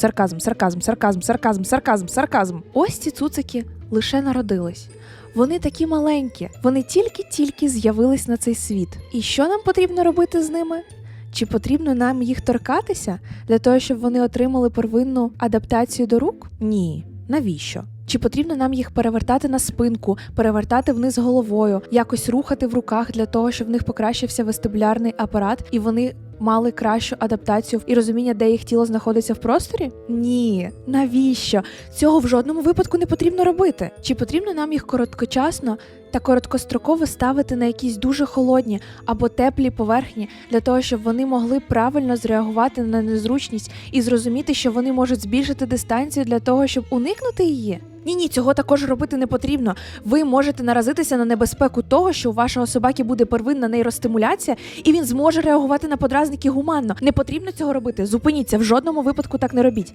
Сарказм, сарказм, сарказм, сарказм, сарказм, сарказм. Ось ці цуцики лише народились. Вони такі маленькі, вони тільки-тільки з'явились на цей світ. І що нам потрібно робити з ними? Чи потрібно нам їх торкатися для того, щоб вони отримали первинну адаптацію до рук? Ні. Навіщо? Чи потрібно нам їх перевертати на спинку, перевертати вниз головою, якось рухати в руках для того, щоб в них покращився вестибулярний апарат і вони мали кращу адаптацію і розуміння, де їх тіло знаходиться в просторі? Ні, навіщо? Цього в жодному випадку не потрібно робити. Чи потрібно нам їх короткочасно та короткостроково ставити на якісь дуже холодні або теплі поверхні для того, щоб вони могли правильно зреагувати на незручність і зрозуміти, що вони можуть збільшити дистанцію для того, щоб уникнути її? Ні, ні, цього також робити не потрібно. Ви можете наразитися на небезпеку того, що у вашого собаки буде первинна нейростимуляція, і він зможе реагувати на подразники гуманно. Не потрібно цього робити. Зупиніться в жодному випадку так не робіть.